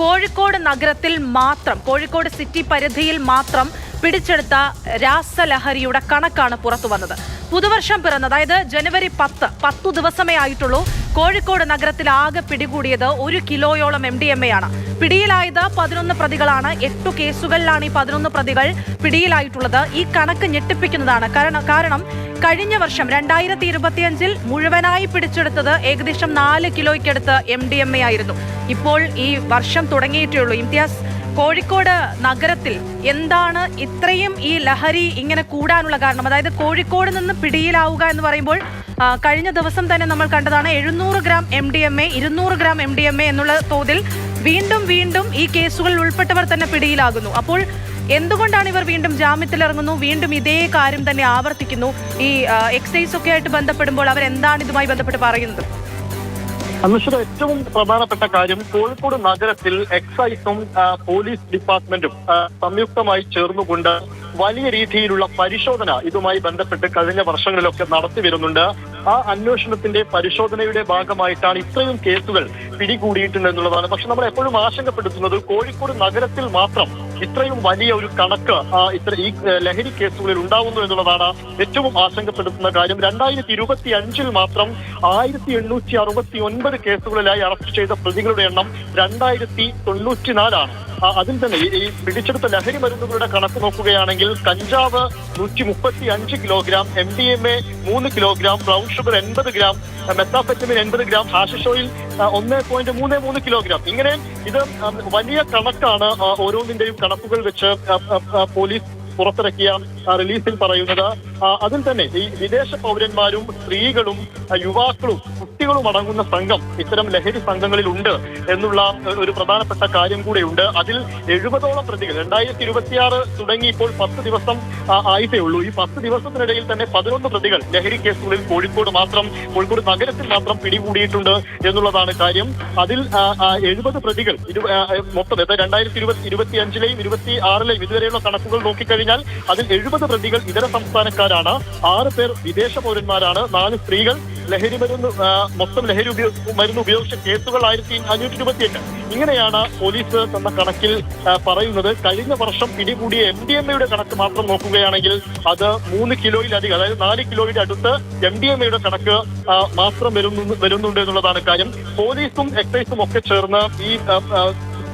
കോഴിക്കോട് നഗരത്തിൽ മാത്രം കോഴിക്കോട് സിറ്റി പരിധിയിൽ മാത്രം പിടിച്ചെടുത്ത രാസലഹരിയുടെ കണക്കാണ് പുറത്തു വന്നത്. പുതുവർഷം പിറന്ന് അതായത് ജനുവരി പത്ത് പത്തു ദിവസമേ ആയിട്ടുള്ളൂ കോഴിക്കോട് നഗരത്തിൽ ആകെ പിടികൂടിയത് ഒരു കിലോയോളം എം ഡി എം എ ആണ്. പിടിയിലായത് പതിനൊന്ന് പ്രതികളാണ് എട്ടു കേസുകളിലാണ് ഈ പതിനൊന്ന് പ്രതികൾ പിടിയിലായിട്ടുള്ളത്. ഈ കണക്ക് ഞെട്ടിപ്പിക്കുന്നതാണ്. കാരണം കാരണം കഴിഞ്ഞ വർഷം രണ്ടായിരത്തി ഇരുപത്തിയഞ്ചിൽ മുഴുവനായി പിടിച്ചെടുത്തത് ഏകദേശം നാല് കിലോയ്ക്കടുത്ത് എം ഡി എം എ ആയിരുന്നു. ഇപ്പോൾ ഈ വർഷം തുടങ്ങിയിട്ടേ ഉള്ളൂ ഇംതിയാസ് കോഴിക്കോട് നഗരത്തിൽ എന്താണ് ഇത്രയും ഈ ലഹരി ഇങ്ങനെ കൂടാനുള്ള കാരണം? അതായത് കോഴിക്കോട് നിന്ന് പിടിയിലാവുക എന്ന് പറയുമ്പോൾ കഴിഞ്ഞ ദിവസം തന്നെ നമ്മൾ കണ്ടതാണ് എഴുന്നൂറ് gram M D M A ഇരുന്നൂറ് gram M D M A എന്നുള്ള തോതിൽ വീണ്ടും വീണ്ടും ഈ കേസുകളിൽ ഉൾപ്പെട്ടവർ തന്നെ പിടിയിലാകുന്നു. അപ്പോൾ എന്തുകൊണ്ടാണ് ഇവർ വീണ്ടും ജാമ്യത്തിലിറങ്ങുന്നു? വീണ്ടും ഇതേ കാര്യം തന്നെ ആവർത്തിക്കുന്നു. ഈ എക്സൈസ് ഒക്കെ ആയിട്ട് ബന്ധപ്പെടുമ്പോൾ അവർ എന്താണ് ഇതുമായി ബന്ധപ്പെട്ട് പറയുന്നത്? അന്വേഷണ ഏറ്റവും പ്രധാനപ്പെട്ട കാര്യം കോഴിക്കോട് നഗരത്തിൽ എക്സൈസും പോലീസ് ഡിപ്പാർട്ട്മെന്റും സംയുക്തമായി ചേർന്നുകൊണ്ട് വലിയ രീതിയിലുള്ള പരിശോധന ഇതുമായി ബന്ധപ്പെട്ട് കഴിഞ്ഞ വർഷങ്ങളിലൊക്കെ നടത്തി വരുന്നുണ്ട്. ആ അന്വേഷണത്തിന്റെ പരിശോധനയുടെ ഭാഗമായിട്ടാണ് ഇത്രയും കേസുകൾ പിടികൂടിയിട്ടുണ്ട് എന്നുള്ളതാണ് പക്ഷെ നമ്മൾ എപ്പോഴും ആശങ്കപ്പെടുത്തുന്നത് കോഴിക്കോട് നഗരത്തിൽ മാത്രം ഇത്രയും വലിയ ഒരു കണക്ക് ഇത്ര ഈ ലഹരി കേസുകളിൽ ഉണ്ടാവുന്നു എന്നുള്ളതാണ് ഏറ്റവും ആശങ്കപ്പെടുത്തുന്ന കാര്യം. രണ്ടായിരത്തി ഇരുപത്തി അഞ്ചിൽ മാത്രം ആയിരത്തി എണ്ണൂറ്റി അറുപത്തി ഒൻപത് കേസുകളിലായി അറസ്റ്റ് ചെയ്ത പ്രതികളുടെ എണ്ണം രണ്ടായിരത്തി തൊണ്ണൂറ്റിനാലാണ് അതിൽ തന്നെ ഈ- പിടിച്ചെടുത്ത ലഹരി മരുന്നുകളുടെ കണക്ക് നോക്കുകയാണെങ്കിൽ കഞ്ചാവ് നൂറ്റി മുപ്പത്തി അഞ്ച് kilogram M D M A മൂന്ന് കിലോഗ്രാം ബ്രൗൺ ഷുഗർ എൺപത് ഗ്രാം മെത്താഫെറ്റമിൻ എൺപത് ഗ്രാം ഹാഷിഷോയിൽ ഒന്ന് പോയിന്റ് മൂന്ന് മൂന്ന് കിലോഗ്രാം. ഇങ്ങനെ ഇത് വലിയ കണക്കാണ് ഓരോന്നിന്റെയും കണക്കുകൾ വെച്ച് പോലീസ് പുറത്തിറക്കിയ റിലീസിൽ പറയുന്നത് അതിൽ തന്നെ ഈ വിദേശ പൗരന്മാരും സ്ത്രീകളും യുവാക്കളും കുട്ടികളും അടങ്ങുന്ന സംഘം ഇത്തരം ലഹരി സംഘങ്ങളിൽ ഉണ്ട് എന്നുള്ള ഒരു പ്രധാനപ്പെട്ട കാര്യം കൂടെയുണ്ട്. അതിൽ എഴുപതോളം പ്രതികൾ രണ്ടായിരത്തി ഇരുപത്തിയാറ് തുടങ്ങി ഇപ്പോൾ പത്ത് ദിവസം ആയിട്ടേ ഉള്ളൂ. ഈ പത്ത് ദിവസത്തിനിടയിൽ തന്നെ പതിനൊന്ന് പ്രതികൾ ലഹരി കേസുകളിൽ കോഴിക്കോട് മാത്രം കോഴിക്കോട് നഗരത്തിൽ മാത്രം പിടികൂടിയിട്ടുണ്ട് എന്നുള്ളതാണ് കാര്യം. അതിൽ എഴുപത് പ്രതികൾ മൊത്തം രണ്ടായിരത്തി ഇരുപത്തി ഇരുപത്തി അഞ്ചിലെയും ഇരുപത്തി ആറിലെയും ഇതുവരെയുള്ള കണക്കുകൾ നോക്കിക്കഴിഞ്ഞാൽ അതിൽ എഴുപത് പ്രതികൾ ഇതര സംസ്ഥാനക്കാരാണ്. ആറ് പേർ വിദേശ പൗരന്മാരാണ്. നാല് സ്ത്രീകൾ ലഹരി മരുന്ന് മൊത്തം ലഹരി മരുന്ന് ഉപയോഗിച്ച കേസുകൾ ആയിരത്തി അഞ്ഞൂറ്റി ഇരുപത്തിയെട്ട്. ഇങ്ങനെയാണ് പോലീസ് തന്ന കണക്കിൽ പറയുന്നത്. കഴിഞ്ഞ വർഷം പിടികൂടിയ എം ഡി എം എയുടെ കണക്ക് മാത്രം നോക്കുകയാണെങ്കിൽ അത് മൂന്ന് കിലോയിലധികം അതായത് നാല് കിലോയുടെ അടുത്ത് എം ഡി എം എയുടെ കണക്ക് മാത്രം വരുന്നു വരുന്നുണ്ട് എന്നുള്ളതാണ് കാര്യം. പോലീസും എക്സൈസും ഒക്കെ ചേർന്ന് ഈ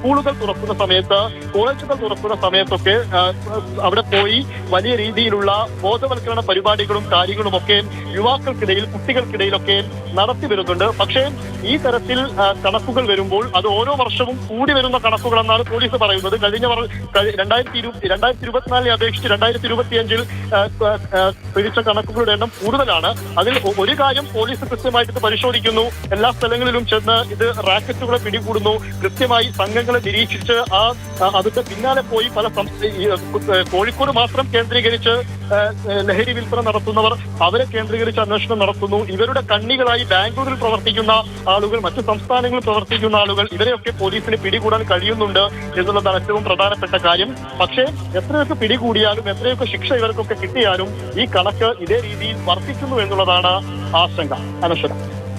സ്കൂളുകൾ തുറക്കുന്ന സമയത്ത് കോളേജുകൾ തുറക്കുന്ന സമയത്തൊക്കെ അവിടെ പോയി വലിയ രീതിയിലുള്ള ബോധവൽക്കരണ പരിപാടികളും കാര്യങ്ങളും ഒക്കെ യുവാക്കൾക്കിടയിൽ കുട്ടികൾക്കിടയിലൊക്കെ നടത്തി വരുന്നുണ്ട്. പക്ഷേ ഈ തരത്തിൽ കണക്കുകൾ വരുമ്പോൾ അത് ഓരോ വർഷവും കൂടി വരുന്ന കണക്കുകളെന്നാണ് പോലീസ് പറയുന്നത്. കഴിഞ്ഞ രണ്ടായിരത്തി രണ്ടായിരത്തി ഇരുപത്തിനാലിനെ അപേക്ഷിച്ച് രണ്ടായിരത്തി ഇരുപത്തിയഞ്ചിൽ പിടിച്ച കണക്കുകളുടെ എണ്ണം കൂടുതലാണ്. അതിൽ ഒരു കാര്യം പോലീസ് കൃത്യമായിട്ട് പരിശോധിക്കുന്നു. എല്ലാ സ്ഥലങ്ങളിലും ചെന്ന് ഇത് റാക്കറ്റുകളെ പിടികൂടുന്നു. കൃത്യമായി സംഘങ്ങളെ നിരീക്ഷിച്ച് ആ അതിന്റെ പിന്നാലെ പോയി പല കോഴിക്കോട് മാത്രം കേന്ദ്രീകരിച്ച് ലഹരി വിൽപ്പന നടത്തുന്നവർ അവരെ കേന്ദ്രീകരിച്ച് അന്വേഷണം നടത്തുന്നു. ഇവരുടെ കണ്ണികളായി ബാംഗ്ലൂരിൽ പ്രവർത്തിക്കുന്ന ആളുകൾ മറ്റു സംസ്ഥാനങ്ങളിൽ പ്രവർത്തിക്കുന്ന ആളുകൾ ഇവരെയൊക്കെ പോലീസിന് പിടികൂടാൻ കഴിയുന്നുണ്ട് എന്നുള്ളതാണ് ഏറ്റവും പ്രധാനപ്പെട്ട കാര്യം. പക്ഷേ എത്രയൊക്കെ പിടികൂടിയാലും എത്രയൊക്കെ ശിക്ഷ ഇവർക്കൊക്കെ കിട്ടിയാലും ഈ കണക്ക് ഇതേ രീതിയിൽ വർദ്ധിക്കുന്നു എന്നുള്ളതാണ് ആശങ്ക. അനശ്വരം.